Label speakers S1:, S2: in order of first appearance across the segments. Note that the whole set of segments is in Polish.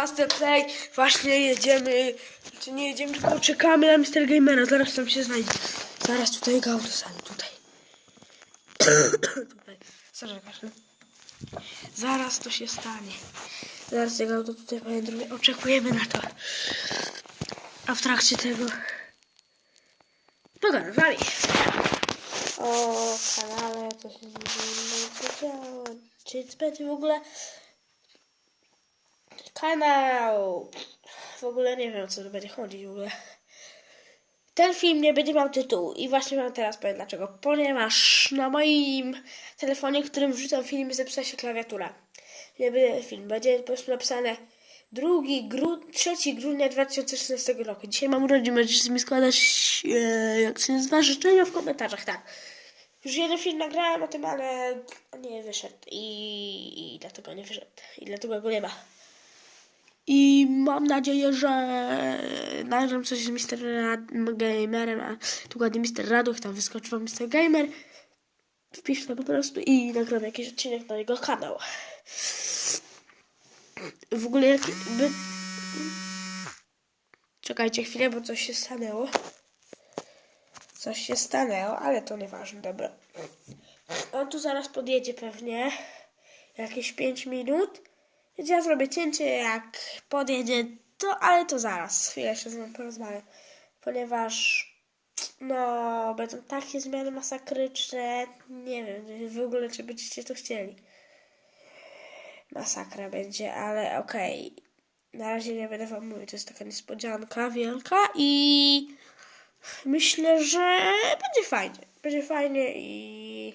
S1: Master Play. Właśnie jedziemy. Czy nie jedziemy, tylko czekamy na Mr. Gamera. Zaraz tam się znajdzie. Zaraz tutaj jego auto stanie. Tutaj. tutaj. Sorry. Zaraz to się stanie. Zaraz jego auto tutaj powędruje. Oczekujemy na to. A w trakcie tego... Pogadam, wali. O kanale, to się nie działo. Czy będzie w ogóle kanał? W ogóle nie wiem, co tu będzie chodzić w ogóle. Ten film nie będzie miał tytułu i właśnie wam teraz powiem dlaczego. Ponieważ na moim telefonie, którym wrzucam filmy, zepsuła się klawiatura. Nie będzie film. Będzie po prostu napisane 2 gru, 3 grudnia 2016 roku. Dzisiaj mam urodziny, możecie mi składać, e, jak się nazywa, życzenia w komentarzach, tak. Już jeden film nagrałem o tym, ale nie wyszedł i, i dlatego nie wyszedł. I dlatego go nie ma. I mam nadzieję, że nagram coś z Mr. Rad- Gamerem, a tu ładnie Mr. Raduch, tam wyskoczył Mr. Gamer. Wpisz to po prostu i nagram jakiś odcinek na jego kanał. W ogóle jakby... Czekajcie chwilę, bo coś się stanęło. Coś się stanęło, ale to nieważne, dobra. On tu zaraz podjedzie pewnie. Jakieś 5 minut. Ja zrobię cięcie, jak podjedzie, to, ale to zaraz. Chwilę jeszcze z nim porozmawiam. Ponieważ no, będą takie zmiany masakryczne. Nie wiem w ogóle, czy będziecie to chcieli. Masakra będzie, ale okej. Na razie nie będę wam mówić, to jest taka niespodzianka wielka i myślę, że będzie fajnie. Będzie fajnie i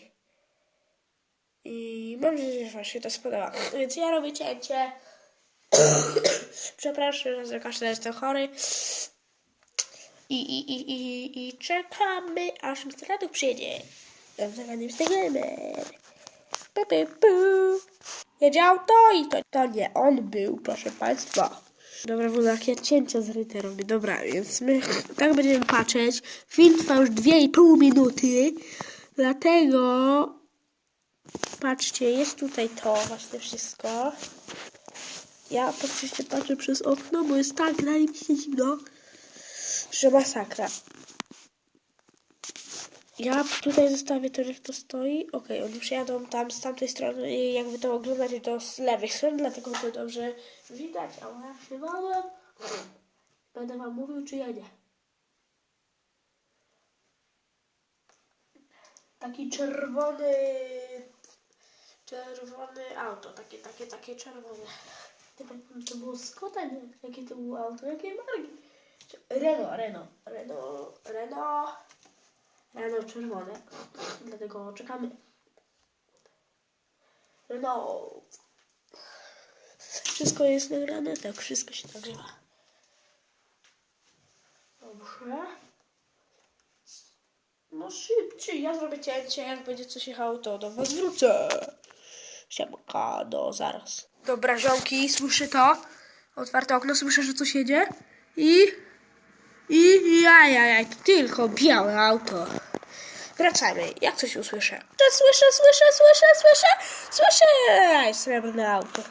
S1: i mam nadzieję, że wam się to spodoba. Więc ja robię cięcie. Przepraszam, że każdy jestem chory. I, i, i, i, i czekamy, aż Mr. Raduk przyjedzie. Mam zagadnię z gamer. Pu, pu, pu. Jedzie auto i to, to nie on był, proszę Państwa. Dobra, ogóle jakie cięcia z ryty robię. Dobra, więc my tak będziemy patrzeć. Film trwa już 2,5 minuty. Dlatego patrzcie, jest tutaj to właśnie wszystko. Ja oczywiście patrzę przez okno, bo jest tak się zimno, że masakra. Ja tutaj zostawię to, jak to stoi. Okej, oni przyjadą tam z tamtej strony i jakby to oglądać to z lewej strony, dlatego to dobrze widać. A ja się. Będę wam mówił, czy ja nie. Taki czerwony czerwone auto, takie, takie, takie czerwone. To było Skoda, nie? Jakie to było auto, jakie marki? Renault, Renault, Renault, Renault, Renault czerwone. Dlatego czekamy. Renault. Wszystko jest nagrane, tak, wszystko się nagrywa. Dobrze. No szybciej, ja zrobię cięcie, jak będzie coś jechało, to do was wrócę. Siemka, do zaraz. Dobra, ziomki, słyszę to. Otwarte okno, słyszę, że coś jedzie. I... I... Ja, ja, ja, tylko białe auto. Wracamy, jak coś usłyszę. Słyszę, słyszę, słyszę, słyszę, słyszę! Srebrne auto.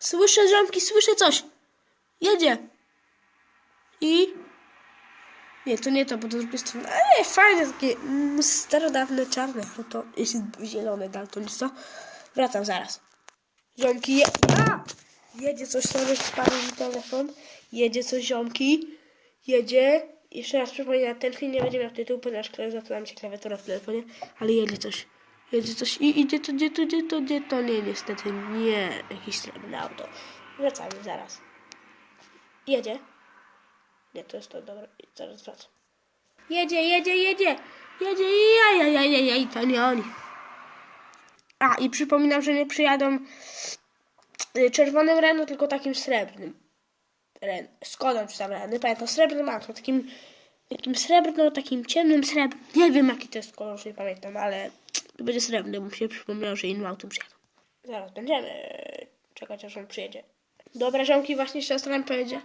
S1: Słyszę, ziomki, słyszę coś. Jedzie. I... Nie, to nie to, bo to z drugiej strony. Ej, fajne, takie mm, starodawne, czarne auto. Jest zielone daltonista. Wracam zaraz. Ziomki, je... A! Jedzie coś, sorry, spadł mi telefon. Jedzie coś, ziomki. Jedzie. Jeszcze raz przypominam, ten film nie będzie miał tytułu, ponieważ zatknęła mi się klawiatura w telefonie, ale jedzie coś. Jedzie coś i idzie to, gdzie to, gdzie to, gdzie to. Nie, niestety nie. Jakieś srebrne auto. Wracamy zaraz. Jedzie. Nie, to jest to, dobra, zaraz wracam. Jedzie, jedzie, jedzie, jedzie, ja, ja, ja, ja, ja, i to nie oni. A, i przypominam, że nie przyjadą y, czerwonym Renault, tylko takim srebrnym. Ren, Skodą czy tam Renault, nie pamiętam, srebrnym auto, takim, takim srebrno, takim ciemnym srebrnym. Nie wiem, jaki to jest kolor, już nie pamiętam, ale to będzie srebrny, bo mi się przypomniało, że innym autem przyjadą. Zaraz będziemy czekać, aż on przyjedzie. Dobra, ziomki, właśnie siostra nam pojedzie.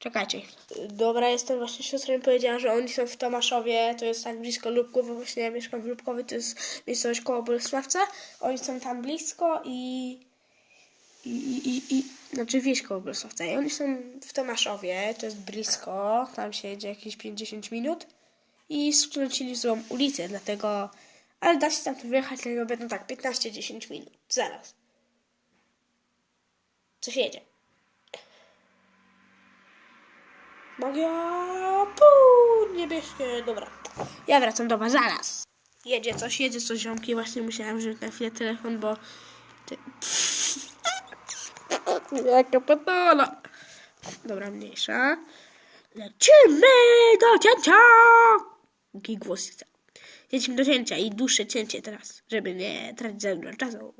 S1: Czekajcie. Dobra, jestem właśnie siostrą mi powiedziała, że oni są w Tomaszowie, to jest tak blisko Lubków, właśnie ja mieszkam w Lubkowie, to jest miejscowość koło Bolesławca. Oni są tam blisko i... I, i, i, znaczy wieś koło Bolesławca. I oni są w Tomaszowie, to jest blisko, tam się jedzie jakieś 50 minut. I skręcili złą ulicę, dlatego... Ale da się tam wyjechać, tylko będą tak 15-10 minut. Zaraz. Coś jedzie. Magia, puu, niebieskie, dobra. Ja wracam do was zaraz. Jedzie coś, jedzie coś, ziomki. Właśnie musiałem wziąć na chwilę telefon, bo... Jaka patola. Dobra, mniejsza. Lecimy do cięcia! Jaki głos chcę. Jedźmy do cięcia i dłuższe cięcie teraz, żeby nie tracić za dużo czasu.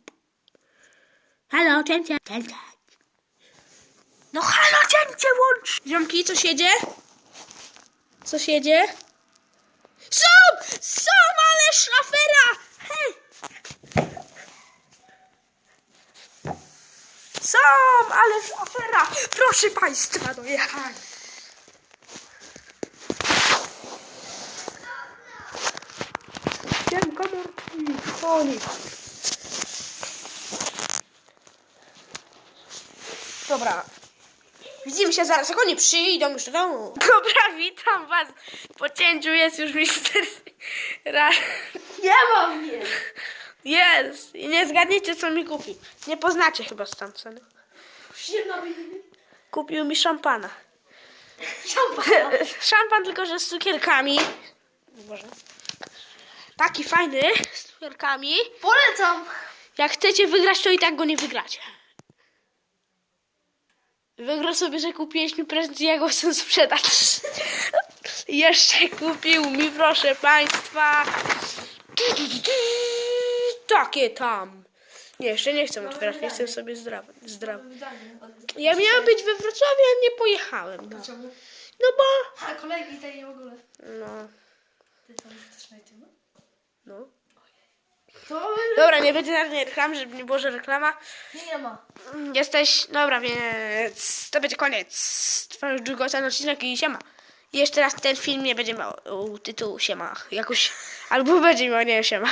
S1: Halo, cięcie, cięcie. No halo, cięcie! Ziomki, co jedzie? Co jedzie? Są! Są, ale szafera! Hej! Są, ale afera! Proszę Państwa, dojechali! Wiem, kamerki, koniec. Dobra. Widzimy się zaraz, jak oni przyjdą już do domu. Dobra, witam was. Po cięciu jest już mister... Ra...
S2: Nie mam mnie!
S1: Jest! I nie zgadniecie, co mi kupił. Nie poznacie chyba Stanson.
S2: Zimno mi.
S1: Kupił mi szampana.
S2: Szampana.
S1: Szampan tylko, że z cukierkami. Boże. Taki fajny, z cukierkami.
S2: Polecam.
S1: Jak chcecie wygrać, to i tak go nie wygracie. Wygrał sobie, że kupiłeś mi prezent i ja go chcę sprzedać. Jeszcze kupił mi, proszę państwa. Takie tam. Nie, jeszcze nie chcę otwierać, nie chcę sobie zdrowo. zdrowo. Ja miałam być we Wrocławiu, a nie pojechałem. No, no bo...
S2: A kolegi tej w ogóle.
S1: No,
S2: Ty tam na YouTube?
S1: no.
S2: To
S1: Dobra, nie będzie żadnej reklamy, żeby nie było, że reklama.
S2: nie, nie ma.
S1: Jesteś, dobra, więc to będzie koniec. Trwa już długo ten odcinek i siema. I jeszcze raz ten film nie będzie miał tytułu siema. Jakoś, albo będzie miał, nie siema.